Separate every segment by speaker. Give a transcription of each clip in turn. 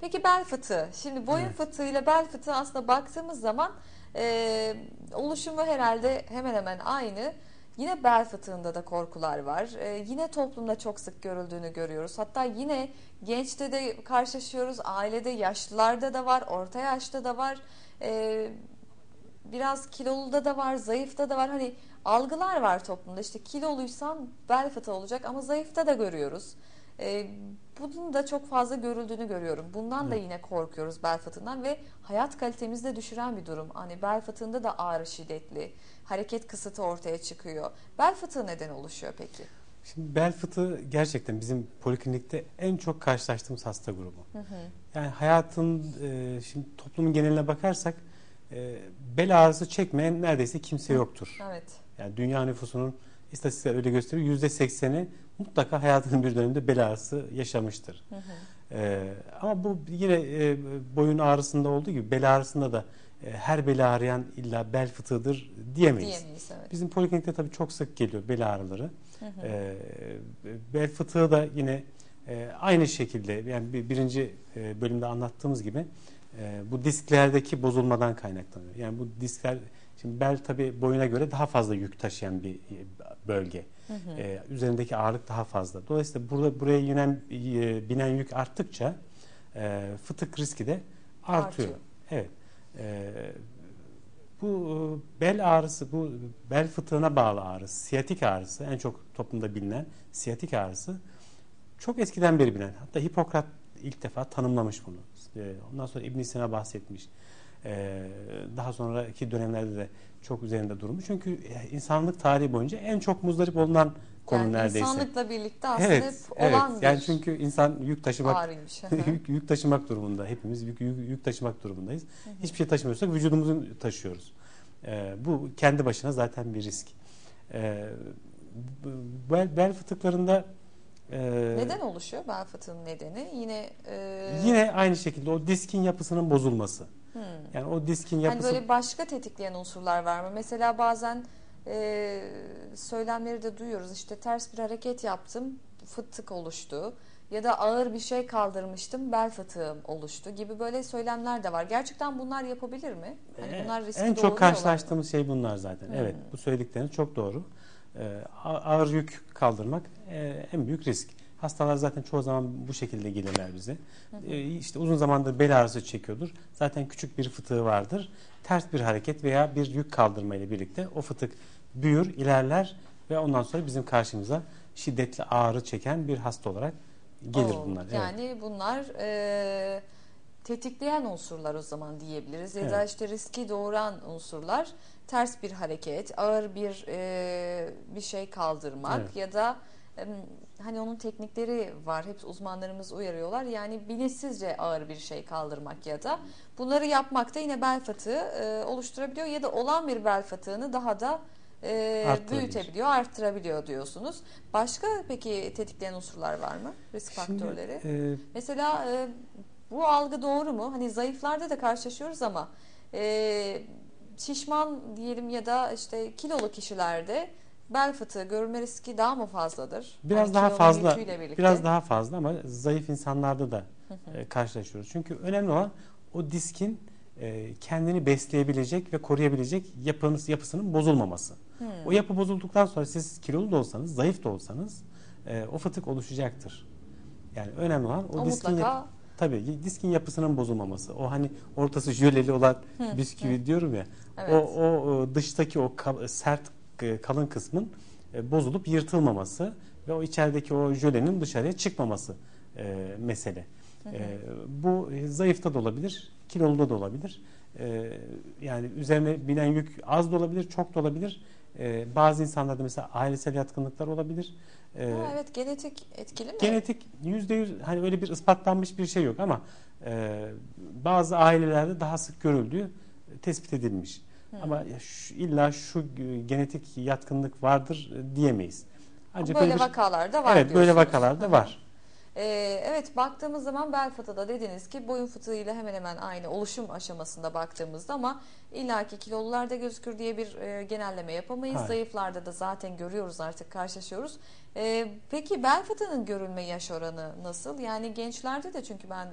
Speaker 1: Peki bel fıtığı. Şimdi boyun
Speaker 2: Evet.
Speaker 1: fıtığı ile bel fıtığı aslında baktığımız zaman e, oluşumu herhalde hemen hemen aynı. Yine bel fıtığında da korkular var. E, yine toplumda çok sık görüldüğünü görüyoruz. Hatta yine gençte de karşılaşıyoruz. Ailede, yaşlılarda da var, orta yaşta da var. E, biraz kiloluda da var, zayıfta da var. Hani algılar var toplumda. İşte kiloluysan bel fıtığı olacak ama zayıfta da görüyoruz. Ee, bunun da çok fazla görüldüğünü görüyorum. Bundan da
Speaker 2: Evet.
Speaker 1: yine korkuyoruz bel fıtığından ve hayat kalitemizi de düşüren bir durum. Hani bel fıtığında da ağrı şiddetli, hareket kısıtı ortaya çıkıyor. Bel fıtığı neden oluşuyor peki?
Speaker 2: Şimdi bel fıtığı gerçekten bizim poliklinikte en çok karşılaştığımız hasta grubu.
Speaker 1: Hı hı.
Speaker 2: Yani hayatın e, şimdi toplumun geneline bakarsak e, bel ağrısı çekmeyen neredeyse kimse yoktur.
Speaker 1: Evet.
Speaker 2: Yani dünya nüfusunun istatistikler öyle gösteriyor. Yüzde sekseni mutlaka hayatının bir döneminde bel ağrısı yaşamıştır.
Speaker 1: Hı hı.
Speaker 2: Ee, ama bu yine e, boyun ağrısında olduğu gibi bel ağrısında da e, her bel ağrıyan illa bel fıtığıdır diyemeyiz.
Speaker 1: Diyemeyiz evet.
Speaker 2: Bizim poliklinikte tabii çok sık geliyor bel ağrıları.
Speaker 1: Hı hı.
Speaker 2: Ee, bel fıtığı da yine e, aynı şekilde yani bir, birinci e, bölümde anlattığımız gibi e, bu disklerdeki bozulmadan kaynaklanıyor. Yani bu diskler şimdi bel tabii boyuna göre daha fazla yük taşıyan bir e, bölge.
Speaker 1: Hı hı.
Speaker 2: Ee, üzerindeki ağırlık daha fazla. Dolayısıyla burada buraya yinen e, binen yük arttıkça e, fıtık riski de artıyor.
Speaker 1: Artıyor.
Speaker 2: Evet. E, bu e, bel ağrısı, bu bel fıtığına bağlı ağrı, siyatik ağrısı en çok toplumda bilinen siyatik ağrısı çok eskiden beri bilinen. Hatta Hipokrat ilk defa tanımlamış bunu. Ondan sonra İbn Sina bahsetmiş. E, daha sonraki dönemlerde de çok üzerinde durmuş. Çünkü e, insanlık tarihi boyunca en çok muzdarip olunan konu
Speaker 1: yani
Speaker 2: neredeyse.
Speaker 1: insanlıkla birlikte aslında
Speaker 2: Evet,
Speaker 1: hep
Speaker 2: evet.
Speaker 1: olan bir
Speaker 2: Yani çünkü insan yük taşımak yük, yük taşımak durumunda. Hepimiz yük, yük, yük taşımak durumundayız.
Speaker 1: Hı hı.
Speaker 2: Hiçbir şey taşımıyorsak vücudumuzu taşıyoruz. Ee, bu kendi başına zaten bir risk. Ee, bel, bel fıtıklarında e,
Speaker 1: Neden oluşuyor bel fıtığının nedeni? Yine e,
Speaker 2: yine aynı şekilde o diskin yapısının bozulması. Yani o diskin
Speaker 1: Hani
Speaker 2: yapısı
Speaker 1: böyle başka tetikleyen unsurlar var mı? Mesela bazen e, söylemleri de duyuyoruz. İşte ters bir hareket yaptım, fıtık oluştu. Ya da ağır bir şey kaldırmıştım, bel fıtığım oluştu gibi böyle söylemler de var. Gerçekten bunlar yapabilir mi? Hani
Speaker 2: Ee,
Speaker 1: bunlar riski
Speaker 2: en çok karşılaştığımız şey bunlar zaten.
Speaker 1: Hmm.
Speaker 2: Evet, bu söyledikleriniz çok doğru. A- ağır yük kaldırmak e, en büyük risk. Hastalar zaten çoğu zaman bu şekilde gelirler bize. Ee, işte uzun zamandır bel ağrısı çekiyordur. Zaten küçük bir fıtığı vardır. Ters bir hareket veya bir yük kaldırma ile birlikte o fıtık büyür, ilerler ve ondan sonra bizim karşımıza şiddetli ağrı çeken bir hasta olarak gelir
Speaker 1: Oo,
Speaker 2: bunlar. Evet.
Speaker 1: Yani bunlar e, tetikleyen unsurlar o zaman diyebiliriz. Ya da
Speaker 2: Evet.
Speaker 1: işte riski doğuran unsurlar ters bir hareket, ağır bir e, bir şey kaldırmak
Speaker 2: Evet.
Speaker 1: ya da hani onun teknikleri var. Hep uzmanlarımız uyarıyorlar. Yani bilinçsizce ağır bir şey kaldırmak ya da bunları yapmak da yine bel fıtığı e, oluşturabiliyor ya da olan bir bel fıtığını daha da e, büyütebiliyor, arttırabiliyor diyorsunuz. Başka peki tetikleyen unsurlar var mı? Risk
Speaker 2: Şimdi,
Speaker 1: faktörleri.
Speaker 2: e,
Speaker 1: Mesela e, bu algı doğru mu? Hani zayıflarda da karşılaşıyoruz ama e, şişman diyelim ya da işte kilolu kişilerde bel fıtığı görülme riski daha mı fazladır?
Speaker 2: Biraz
Speaker 1: Hani
Speaker 2: daha fazla, biraz daha fazla ama zayıf insanlarda da e, karşılaşıyoruz. Çünkü önemli olan o diskin e, kendini besleyebilecek ve koruyabilecek yapınız, yapısının bozulmaması.
Speaker 1: Hmm.
Speaker 2: O yapı bozulduktan sonra siz kilolu da olsanız, zayıf da olsanız e, o fıtık oluşacaktır. Yani önemli olan o,
Speaker 1: o
Speaker 2: diskin
Speaker 1: mutlaka
Speaker 2: tabii diskin yapısının bozulmaması. O hani ortası jöleli olan bisküvi diyorum ya.
Speaker 1: evet.
Speaker 2: O, o dıştaki o sert kalın kısmın e, bozulup yırtılmaması ve o içerideki o jölenin dışarıya çıkmaması e, mesele.
Speaker 1: Hı hı.
Speaker 2: E, bu e, zayıfta da olabilir, kiloluda da olabilir. E, yani üzerine binen yük az da olabilir, çok da olabilir. E, bazı insanlarda mesela ailesel yatkınlıklar olabilir. E,
Speaker 1: Ha, evet genetik etkili mi?
Speaker 2: Genetik yüzde yüz hani öyle bir ispatlanmış bir şey yok ama e, bazı ailelerde daha sık görüldüğü tespit edilmiş.
Speaker 1: Hı.
Speaker 2: Ama şu, illa şu e, genetik yatkınlık vardır e, diyemeyiz. Ancak
Speaker 1: böyle
Speaker 2: öyle bir-
Speaker 1: vakalar da var
Speaker 2: evet böyle
Speaker 1: diyorsunuz.
Speaker 2: vakalar
Speaker 1: Hı
Speaker 2: da
Speaker 1: hı.
Speaker 2: var.
Speaker 1: Ee, evet baktığımız zaman bel fıtığı da dediniz ki boyun fıtığıyla hemen hemen aynı oluşum aşamasında baktığımızda ama illaki kilolularda gözükür diye bir e, genelleme yapamayız.
Speaker 2: Hayır.
Speaker 1: Zayıflarda da zaten görüyoruz artık karşılaşıyoruz. Ee, peki bel fıtığının görülme yaş oranı nasıl? Yani gençlerde de çünkü ben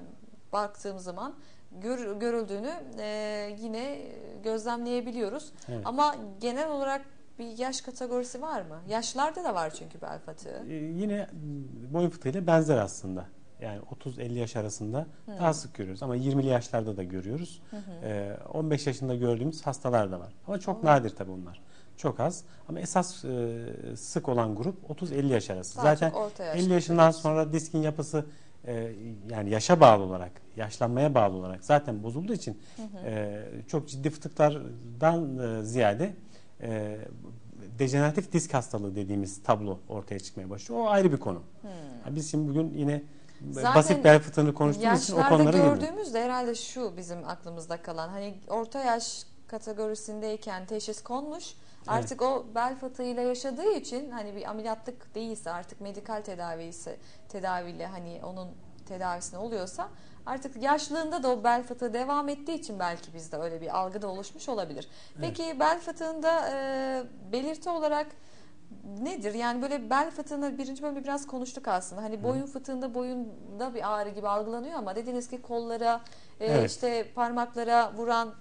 Speaker 1: baktığım zaman gör, görüldüğünü e, yine gözlemleyebiliyoruz.
Speaker 2: Evet.
Speaker 1: Ama genel olarak bir yaş kategorisi var mı? Yaşlarda da var çünkü bel fıtığı.
Speaker 2: Ee, yine boyun fıtığıyla benzer aslında. Yani 30-50 yaş arasında
Speaker 1: Hı.
Speaker 2: daha sık görüyoruz ama 20'li yaşlarda da görüyoruz.
Speaker 1: Hı hı.
Speaker 2: Ee, 15 yaşında gördüğümüz hastalar da var. Ama çok
Speaker 1: Oo.
Speaker 2: nadir tabii bunlar. Çok az. Ama esas e, sık olan grup 30-50 yaş arası.
Speaker 1: Daha
Speaker 2: Zaten
Speaker 1: çok orta yaş
Speaker 2: 50 yaşından sonra diskin yapısı e, yani yaşa bağlı olarak, yaşlanmaya bağlı olarak zaten bozulduğu için
Speaker 1: Hı hı.
Speaker 2: e, çok ciddi fıtıklardan e, ziyade e, dejeneratif disk hastalığı dediğimiz tablo ortaya çıkmaya başlıyor. O ayrı bir konu.
Speaker 1: Hmm.
Speaker 2: Biz şimdi bugün yine
Speaker 1: Zaten
Speaker 2: basit bel fıtığını konuştuğumuz için o konulara girmiyoruz.
Speaker 1: gördüğümüzde herhalde şu bizim aklımızda kalan hani orta yaş kategorisindeyken teşhis konmuş. Artık o bel fıtığıyla yaşadığı için hani bir ameliyatlık değilse artık medikal tedavisi tedaviyle hani onun tedavisine oluyorsa artık yaşlığında da o bel fıtığı devam ettiği için belki bizde öyle bir algı da oluşmuş olabilir. Peki bel fıtığında e, belirti olarak nedir? Yani böyle bel fıtığını birinci bölümde biraz konuştuk aslında. Hani boyun fıtığında boyunda bir ağrı gibi algılanıyor ama dediniz ki kollara, e,
Speaker 2: Evet.
Speaker 1: işte parmaklara vuran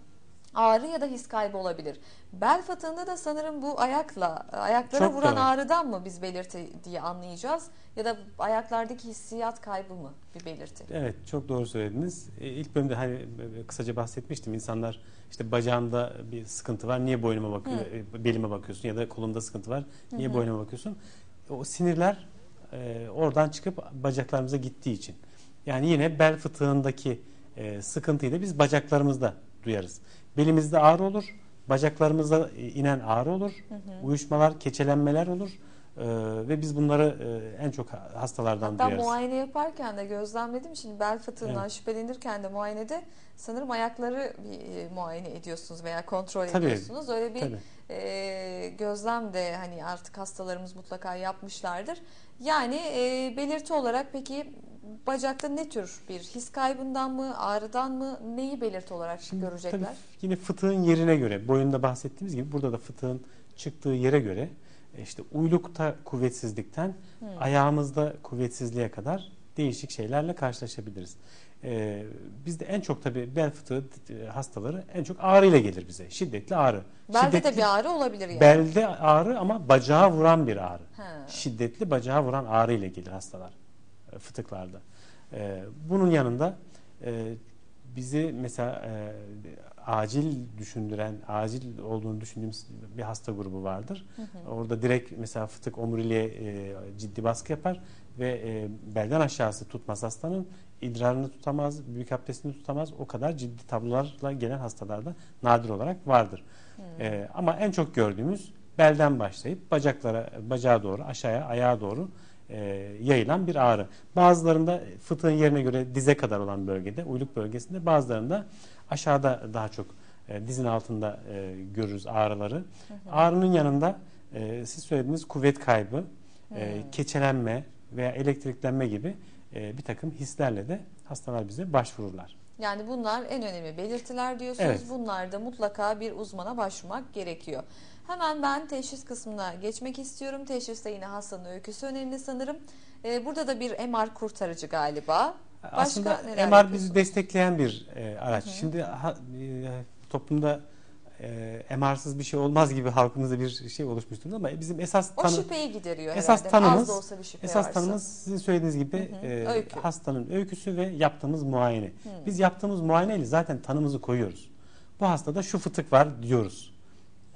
Speaker 1: ağrı ya da his kaybı olabilir. Bel fıtığında da sanırım bu ayakla, ayaklara
Speaker 2: Çok
Speaker 1: vuran
Speaker 2: doğru.
Speaker 1: ağrıdan mı biz belirti diye anlayacağız? Ya da ayaklardaki hissiyat kaybı mı bir belirti?
Speaker 2: Evet çok doğru söylediniz. E, İlk bölümde hani e, kısaca bahsetmiştim. İnsanlar işte bacağımda bir sıkıntı var. Niye boynuma bakıyor, e, belime bakıyorsun ya da kolumda sıkıntı var. Niye
Speaker 1: Hı hı.
Speaker 2: boynuma bakıyorsun? O sinirler e, oradan çıkıp bacaklarımıza gittiği için. Yani yine bel fıtığındaki e, sıkıntıyı da biz bacaklarımızda duyarız. Belimizde ağrı olur, bacaklarımızda e, inen ağrı olur,
Speaker 1: Hı hı.
Speaker 2: uyuşmalar, keçelenmeler olur. E, ve biz bunları e, en çok hastalardan
Speaker 1: Hatta
Speaker 2: duyarız.
Speaker 1: muayene yaparken de gözlemledim. Şimdi bel fıtığından
Speaker 2: Evet.
Speaker 1: şüphelenirken de muayenede sanırım ayakları bir e, muayene ediyorsunuz veya kontrol
Speaker 2: Tabii,
Speaker 1: ediyorsunuz. Öyle bir
Speaker 2: Tabii.
Speaker 1: e, gözlem de hani artık hastalarımız mutlaka yapmışlardır. Yani e, belirti olarak peki bacakta ne tür bir his kaybından mı, ağrıdan mı neyi belirti olarak
Speaker 2: Şimdi
Speaker 1: görecekler?
Speaker 2: Tabii yine fıtığın yerine göre, boyunda bahsettiğimiz gibi burada da fıtığın çıktığı yere göre e, işte uylukta kuvvetsizlikten
Speaker 1: Hmm.
Speaker 2: ayağımızda kuvvetsizliğe kadar değişik şeylerle karşılaşabiliriz. Ee, bizde en çok tabii bel fıtığı e, hastaları en çok ağrıyla gelir bize. Şiddetli ağrı.
Speaker 1: Belde de
Speaker 2: Şiddetli-
Speaker 1: bir ağrı olabilir yani.
Speaker 2: Belde ağrı ama bacağa vuran bir ağrı.
Speaker 1: Ha.
Speaker 2: Şiddetli bacağa vuran ağrı ile gelir hastalar fıtıklarda. E, bunun yanında e, bizi mesela e, acil düşündüren, acil olduğunu düşündüğümüz bir hasta grubu vardır.
Speaker 1: Hı hı.
Speaker 2: Orada direkt mesela fıtık omuriliğe e, ciddi baskı yapar ve e, belden aşağısı tutmaz hastanın. idrarını tutamaz, büyük abdestini tutamaz. O kadar ciddi tablolarla gelen hastalarda nadir olarak vardır. E, ama en çok gördüğümüz belden başlayıp bacaklara, bacağa doğru, aşağıya, ayağa doğru e, yayılan bir ağrı. Bazılarında fıtığın yerine göre dize kadar olan bölgede, uyluk bölgesinde, bazılarında aşağıda daha çok e, dizin altında e, görürüz ağrıları.
Speaker 1: Hı hı.
Speaker 2: Ağrının yanında e, siz söylediğiniz kuvvet kaybı, e,
Speaker 1: Hmm.
Speaker 2: keçelenme veya elektriklenme gibi e, bir takım hislerle de hastalar bize başvururlar.
Speaker 1: Yani bunlar en önemli belirtiler diyorsunuz.
Speaker 2: Evet.
Speaker 1: Bunlarda mutlaka bir uzmana başvurmak gerekiyor. Hemen ben teşhis kısmına geçmek istiyorum. Teşhiste yine hastanın öyküsü önemli sanırım. Ee, burada da bir MR kurtarıcı galiba. Başka
Speaker 2: Aslında MR
Speaker 1: yapıyorsunuz?
Speaker 2: bizi destekleyen bir e, araç.
Speaker 1: Hı hı.
Speaker 2: Şimdi ha, e, toplumda e, MR'sız bir şey olmaz gibi halkımızda bir şey oluşmuştur ama bizim esas
Speaker 1: O
Speaker 2: tanı
Speaker 1: şüpheyi gideriyor
Speaker 2: Esas
Speaker 1: herhalde.
Speaker 2: tanımız-
Speaker 1: Az da olsa bir şüphe
Speaker 2: esas
Speaker 1: varsa.
Speaker 2: tanımız sizin söylediğiniz gibi
Speaker 1: Hı hı,
Speaker 2: e,
Speaker 1: öykü.
Speaker 2: hastanın öyküsü ve yaptığımız muayene.
Speaker 1: Hı.
Speaker 2: Biz yaptığımız muayeneyle zaten tanımızı koyuyoruz. Bu hastada şu fıtık var diyoruz.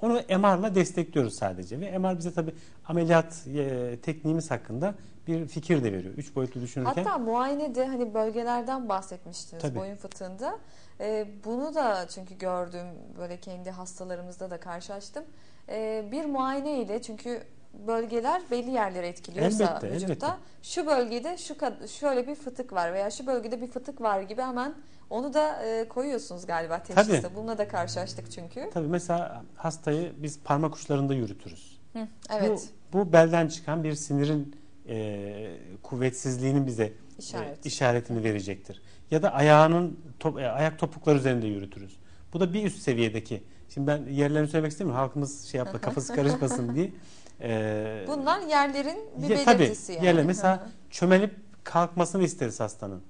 Speaker 2: Onu MR'la destekliyoruz sadece ve MR bize tabii ameliyat e, tekniğimiz hakkında bir fikir de veriyor. Üç boyutlu düşünürken.
Speaker 1: Hatta muayenede hani bölgelerden bahsetmiştiniz
Speaker 2: Tabii.
Speaker 1: boyun fıtığında. Ee, bunu da çünkü gördüm böyle kendi hastalarımızda da karşılaştım. Ee, bir muayene ile çünkü bölgeler belli yerleri etkiliyorsa
Speaker 2: Elbette,
Speaker 1: vücutta
Speaker 2: elbette.
Speaker 1: şu bölgede şu şöyle bir fıtık var veya şu bölgede bir fıtık var gibi hemen onu da e, koyuyorsunuz galiba teşhiste.
Speaker 2: Tabii.
Speaker 1: Bununla da karşılaştık çünkü.
Speaker 2: Tabii mesela hastayı biz parmak uçlarında yürütürüz.
Speaker 1: Hı, evet.
Speaker 2: Bu, bu belden çıkan bir sinirin e, kuvvetsizliğinin bize e,
Speaker 1: İşaret.
Speaker 2: işaretini verecektir. Ya da ayağının top- e, ayak topukları üzerinde yürütürüz. Bu da bir üst seviyedeki. Şimdi ben yerlerini söylemek istemiyorum. Halkımız şey yapma kafası karışmasın diye. E,
Speaker 1: Bunlar yerlerin bir
Speaker 2: ya- tabii,
Speaker 1: belirtisi yani.
Speaker 2: yerler. Mesela çömelip kalkmasını isteriz hastanın.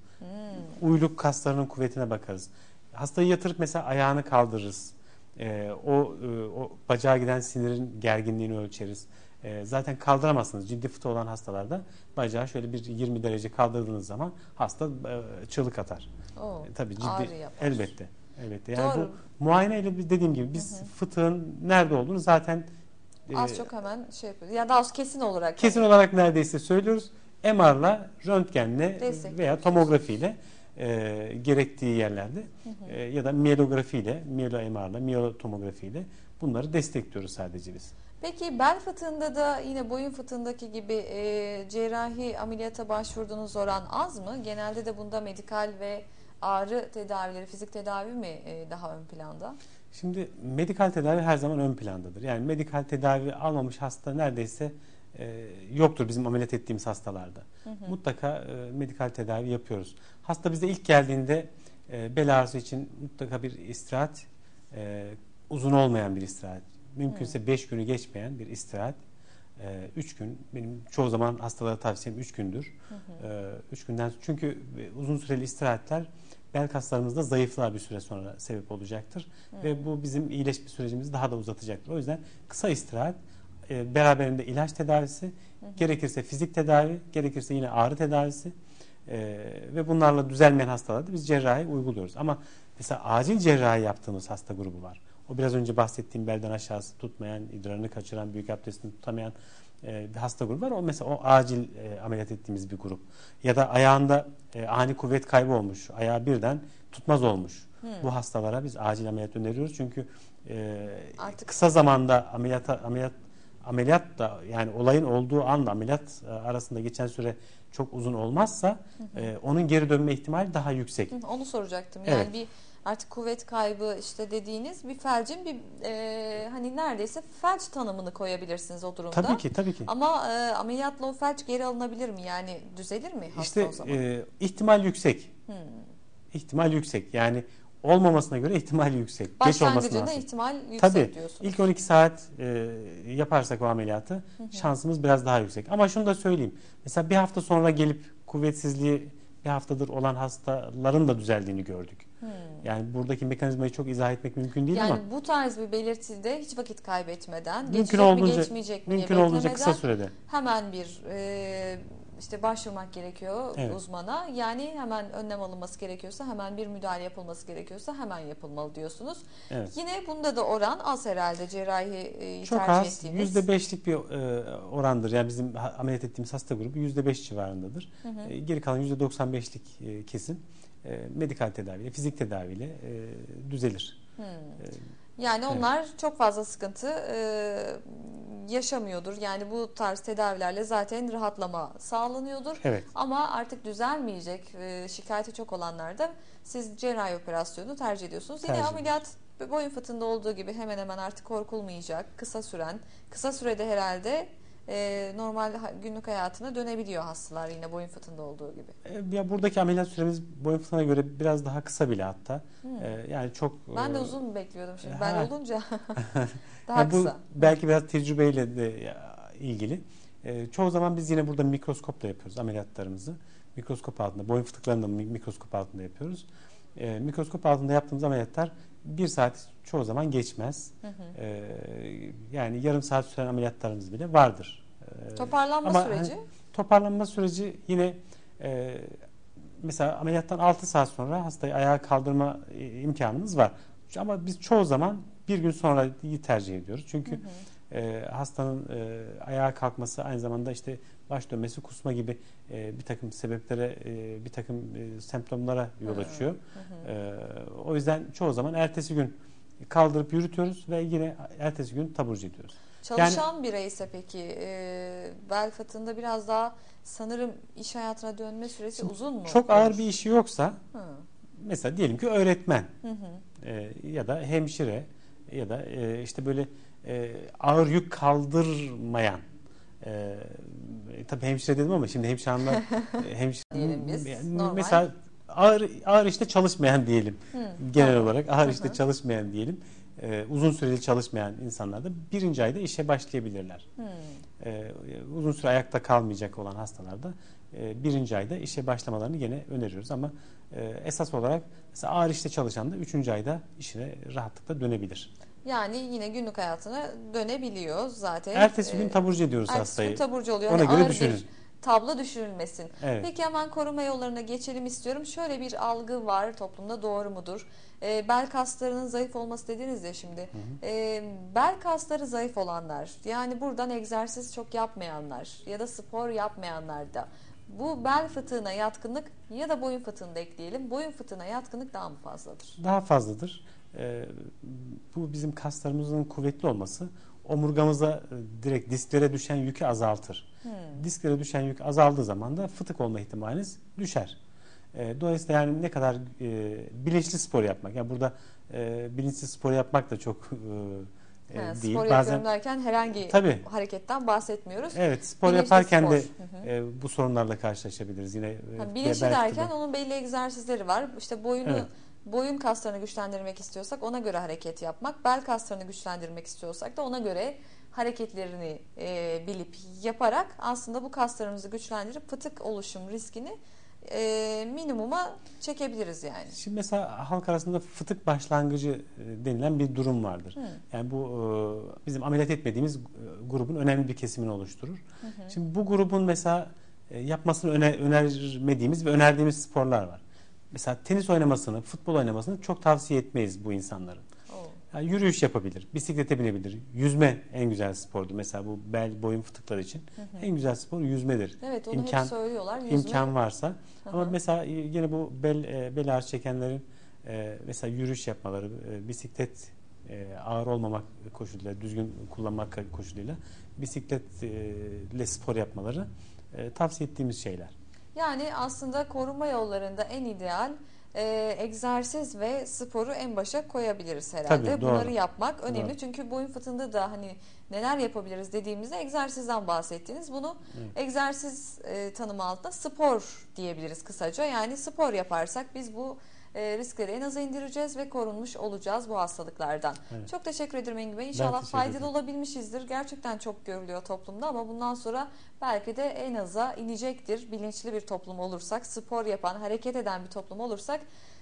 Speaker 2: Uyluk kaslarının kuvvetine bakarız. Hastayı yatırıp mesela ayağını kaldırırız. E, o, e, o bacağa giden sinirin gerginliğini ölçeriz. E, zaten kaldıramazsınız. Ciddi fıtığı olan hastalarda bacağı şöyle bir 20 derece kaldırdığınız zaman hasta e, çığlık atar.
Speaker 1: Oo,
Speaker 2: E, tabii ciddi elbette. Elbette. Yani
Speaker 1: Doğru.
Speaker 2: bu muayene ile dediğim gibi biz fıtığın nerede olduğunu zaten e,
Speaker 1: Az çok hemen şey yapıyoruz. Ya daha az kesin olarak.
Speaker 2: kesin olarak neredeyse söylüyoruz. MR'la, röntgenle
Speaker 1: Destek
Speaker 2: veya tomografiyle e, gerektiği yerlerde e, ya da miyelografiyle, miyelo MR'la, miyelotomografiyle bunları destekliyoruz sadece biz.
Speaker 1: Peki bel fıtığında da yine boyun fıtığındaki gibi e, cerrahi ameliyata başvurduğunuz oran az mı? Genelde de bunda medikal ve ağrı tedavileri, fizik tedavi mi e, daha ön planda?
Speaker 2: Şimdi medikal tedavi her zaman ön plandadır. Yani medikal tedavi almamış hasta neredeyse e, yoktur bizim ameliyat ettiğimiz hastalarda. Mutlaka e, medikal tedavi yapıyoruz. Hasta bize ilk geldiğinde e, bel ağrısı için mutlaka bir istirahat, e, uzun olmayan bir istirahat, mümkünse 5 günü geçmeyen bir istirahat. 3 gün benim çoğu zaman hastalara tavsiyem 3 gündür. 3 günden çünkü uzun süreli istirahatler bel kaslarımızda zayıflığa bir süre sonra sebep olacaktır ve bu bizim iyileşme sürecimizi daha da uzatacaktır. O yüzden kısa istirahat e, beraberinde ilaç tedavisi, gerekirse fizik tedavi, gerekirse yine ağrı tedavisi e, ve bunlarla düzelmeyen hastalarda biz cerrahi uyguluyoruz. Ama mesela acil cerrahi yaptığımız hasta grubu var. O biraz önce bahsettiğim belden aşağısı tutmayan, idrarını kaçıran, büyük abdestini tutamayan e, bir hasta grubu var. O mesela o acil e, ameliyat ettiğimiz bir grup. Ya da ayağında e, ani kuvvet kaybı olmuş, ayağı birden tutmaz olmuş. Bu hastalara biz acil ameliyat öneriyoruz çünkü e,
Speaker 1: Artık-
Speaker 2: kısa zamanda ameliyata ameliyat ameliyat da yani olayın olduğu anla ameliyat e, arasında geçen süre çok uzun olmazsa e, onun geri dönme ihtimali daha yüksek.
Speaker 1: Hı, Onu soracaktım. Yani
Speaker 2: Evet.
Speaker 1: bir artık kuvvet kaybı işte dediğiniz bir felcin bir e, hani neredeyse felç tanımını koyabilirsiniz o durumda.
Speaker 2: Tabii ki tabii ki.
Speaker 1: Ama e, ameliyatla o felç geri alınabilir mi? Yani düzelir mi hasta
Speaker 2: İşte
Speaker 1: o zaman?
Speaker 2: e, ihtimal yüksek.
Speaker 1: Hmm.
Speaker 2: İhtimal yüksek. Yani olmamasına göre ihtimal yüksek. Geç
Speaker 1: Başlangıcında
Speaker 2: lazım.
Speaker 1: ihtimal yüksek
Speaker 2: Tabii.
Speaker 1: diyorsunuz.
Speaker 2: İlk 12 saat e, yaparsak o ameliyatı şansımız biraz daha yüksek. Ama şunu da söyleyeyim. Mesela bir hafta sonra gelip kuvvetsizliği bir haftadır olan hastaların da düzeldiğini gördük. Yani buradaki mekanizmayı çok izah etmek mümkün değil
Speaker 1: Hmm. yani
Speaker 2: ama
Speaker 1: bu tarz bir belirtide hiç vakit kaybetmeden,
Speaker 2: mümkün
Speaker 1: geçecek mi
Speaker 2: olduğunca
Speaker 1: geçmeyecek mi
Speaker 2: mümkün
Speaker 1: beklemeden
Speaker 2: kısa sürede.
Speaker 1: hemen bir e, işte başvurmak gerekiyor
Speaker 2: Evet.
Speaker 1: uzmana. Yani hemen önlem alınması gerekiyorsa, hemen bir müdahale yapılması gerekiyorsa hemen yapılmalı diyorsunuz.
Speaker 2: Evet.
Speaker 1: Yine bunda da oran az herhalde cerrahi e,
Speaker 2: Çok
Speaker 1: tercih
Speaker 2: az.
Speaker 1: ettiğiniz.
Speaker 2: %5'lik bir e, orandır. Yani bizim ameliyat ettiğimiz hasta grubu %5 civarındadır. E, geri kalan %95'lik e, kesim e, medikal tedaviyle, fizik tedaviyle e, düzelir.
Speaker 1: Hmm. Yani
Speaker 2: Evet.
Speaker 1: onlar çok fazla sıkıntı e, yaşamıyordur. Yani bu tarz tedavilerle zaten rahatlama sağlanıyordur.
Speaker 2: evet.
Speaker 1: Ama artık düzelmeyecek, e, şikayeti çok olanlarda siz cerrahi operasyonu tercih ediyorsunuz. Yine
Speaker 2: Tercih
Speaker 1: ameliyat boyun fıtığında olduğu gibi hemen hemen artık korkulmayacak, kısa süren, kısa sürede herhalde e, normal günlük hayatına dönebiliyor hastalar yine boyun fıtığında olduğu gibi.
Speaker 2: E, Ya buradaki ameliyat süremiz boyun fıtığına göre biraz daha kısa bile hatta. E, yani çok
Speaker 1: Hmm. Ben de
Speaker 2: e,
Speaker 1: uzun bekliyordum şimdi.
Speaker 2: ha.
Speaker 1: Ben olunca daha
Speaker 2: yani bu
Speaker 1: kısa.
Speaker 2: belki biraz tecrübeyle de e, ilgili. E, çoğu zaman biz yine burada mikroskopla yapıyoruz ameliyatlarımızı. Mikroskop altında, boyun fıtıklarını da mi- mikroskop altında yapıyoruz. E, mikroskop altında yaptığımız ameliyatlar bir saat çoğu zaman geçmez.
Speaker 1: Hı hı.
Speaker 2: E, yani yarım saat süren ameliyatlarımız bile vardır. E,
Speaker 1: Toparlanma
Speaker 2: ama
Speaker 1: süreci.
Speaker 2: toparlanma süreci yine e, mesela ameliyattan 6 saat sonra hastayı ayağa kaldırma e, imkanımız var. Ama biz çoğu zaman bir gün sonra tercih ediyoruz. Çünkü e, hastanın e, ayağa kalkması aynı zamanda işte baş dönmesi, kusma gibi e, bir takım sebeplere, e, bir takım e, semptomlara yol
Speaker 1: Hı.
Speaker 2: açıyor. E, o yüzden çoğu zaman ertesi gün kaldırıp yürütüyoruz ve yine ertesi gün taburcu ediyoruz.
Speaker 1: Çalışan bireyse peki e, bel fıtığında biraz daha sanırım iş hayatına dönme süresi uzun mu?
Speaker 2: Çok ağır bir işi yoksa
Speaker 1: Hı.
Speaker 2: mesela diyelim ki öğretmen
Speaker 1: Hı hı.
Speaker 2: e, ya da hemşire ya da e, işte böyle e, ağır yük kaldırmayan e, tabii hemşire dedim ama şimdi hemşire hanımlar e, hemşire
Speaker 1: Diyelim biz,
Speaker 2: yani
Speaker 1: normal.
Speaker 2: mesela ağır ağır işte çalışmayan diyelim
Speaker 1: Hı,
Speaker 2: genel
Speaker 1: tamam.
Speaker 2: olarak ağır
Speaker 1: Hı
Speaker 2: işte
Speaker 1: hı.
Speaker 2: çalışmayan diyelim e, uzun süreli çalışmayan insanlar da birinci ayda işe başlayabilirler.
Speaker 1: Hmm.
Speaker 2: E, uzun süre ayakta kalmayacak olan hastalarda e, birinci ayda işe başlamalarını yine öneriyoruz ama e, esas olarak mesela ağır işte çalışan da üçüncü ayda işine rahatlıkla dönebilir.
Speaker 1: Yani yine günlük hayatına dönebiliyor zaten.
Speaker 2: Ertesi gün
Speaker 1: Ee,
Speaker 2: taburcu ediyoruz
Speaker 1: ertesi
Speaker 2: hastayı.
Speaker 1: gün taburcu oluyor.
Speaker 2: Ona
Speaker 1: Hani
Speaker 2: göre
Speaker 1: bir tablo düşünülmesin.
Speaker 2: Evet.
Speaker 1: Peki hemen koruma yollarına geçelim istiyorum. Şöyle bir algı var toplumda doğru mudur? Ee, bel kaslarının zayıf olması dediniz ya şimdi. Ee, bel kasları zayıf olanlar yani buradan egzersiz çok yapmayanlar ya da spor yapmayanlar da bu bel fıtığına yatkınlık ya da boyun fıtığını da ekleyelim. Boyun fıtığına yatkınlık daha mı fazladır?
Speaker 2: Daha fazladır. E, bu bizim kaslarımızın kuvvetli olması omurgamıza e, direkt disklere düşen yükü azaltır.
Speaker 1: Hmm.
Speaker 2: Disklere düşen yük azaldığı zaman da fıtık olma ihtimaliniz düşer. E, dolayısıyla yani ne kadar e, bilinçli spor yapmak. Yani burada e, spor yapmak da çok e, e,
Speaker 1: Ha,
Speaker 2: değil.
Speaker 1: spor
Speaker 2: Bazen
Speaker 1: derken herhangi
Speaker 2: Tabii.
Speaker 1: hareketten bahsetmiyoruz.
Speaker 2: evet spor
Speaker 1: Bilinçli
Speaker 2: yaparken de
Speaker 1: spor. Hı hı.
Speaker 2: e, bu sorunlarla karşılaşabiliriz. Yine
Speaker 1: Ha, bilinçli
Speaker 2: belki de-
Speaker 1: derken onun belli egzersizleri var. İşte boyunu
Speaker 2: Evet.
Speaker 1: Boyun kaslarını güçlendirmek istiyorsak ona göre hareket yapmak, bel kaslarını güçlendirmek istiyorsak da ona göre hareketlerini e, bilip yaparak aslında bu kaslarımızı güçlendirip fıtık oluşum riskini e, minimuma çekebiliriz yani.
Speaker 2: Şimdi mesela halk arasında fıtık başlangıcı e, denilen bir durum vardır.
Speaker 1: Hı.
Speaker 2: Yani bu e, bizim ameliyat etmediğimiz e, grubun önemli bir kesimini oluşturur.
Speaker 1: Hı hı.
Speaker 2: Şimdi bu grubun mesela e, yapmasını öne- önermediğimiz ve önerdiğimiz sporlar var. Mesela tenis oynamasını, futbol oynamasını çok tavsiye etmeyiz bu insanların.
Speaker 1: Oo.
Speaker 2: Yani yürüyüş yapabilir, bisiklete binebilir. Yüzme en güzel spordur. Mesela bu bel boyun fıtıkları için
Speaker 1: Hı hı.
Speaker 2: en güzel spor yüzmedir.
Speaker 1: Evet onu
Speaker 2: İmkan-
Speaker 1: hep söylüyorlar. Yüzme,
Speaker 2: İmkan varsa.
Speaker 1: Hı
Speaker 2: Ama
Speaker 1: hı.
Speaker 2: mesela yine bu bel e, bel ağrı çekenlerin e, mesela yürüyüş yapmaları, e, bisiklet e, ağır olmamak koşuluyla, düzgün kullanmak koşuluyla bisikletle spor yapmaları e, tavsiye ettiğimiz şeyler.
Speaker 1: Yani aslında korunma yollarında en ideal e, egzersiz ve sporu en başa koyabiliriz herhalde.
Speaker 2: Tabii, doğru.
Speaker 1: Bunları yapmak önemli.
Speaker 2: Doğru.
Speaker 1: Çünkü boyun fıtığında da hani neler yapabiliriz dediğimizde egzersizden bahsettiniz. Bunu
Speaker 2: Evet.
Speaker 1: egzersiz e, tanımı altında spor diyebiliriz kısaca. Yani spor yaparsak biz bu e, riskleri en aza indireceğiz ve korunmuş olacağız bu hastalıklardan.
Speaker 2: Evet.
Speaker 1: Çok teşekkür ederim Engin Bey. İnşallah faydalı olabilmişizdir. Gerçekten çok görülüyor toplumda ama bundan sonra belki de en aza inecektir. Bilinçli bir toplum olursak, spor yapan, hareket eden bir toplum olursak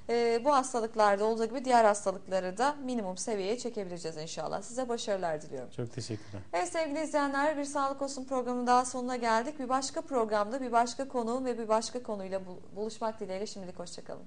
Speaker 1: e, bu hastalıklarda olduğu gibi diğer hastalıkları da minimum seviyeye çekebileceğiz inşallah. Size başarılar diliyorum.
Speaker 2: Çok teşekkürler.
Speaker 1: Evet sevgili izleyenler bir Sağlık Olsun programının daha sonuna geldik. Bir başka programda bir başka konuğum ve bir başka konuyla bul- buluşmak dileğiyle şimdilik hoşçakalın.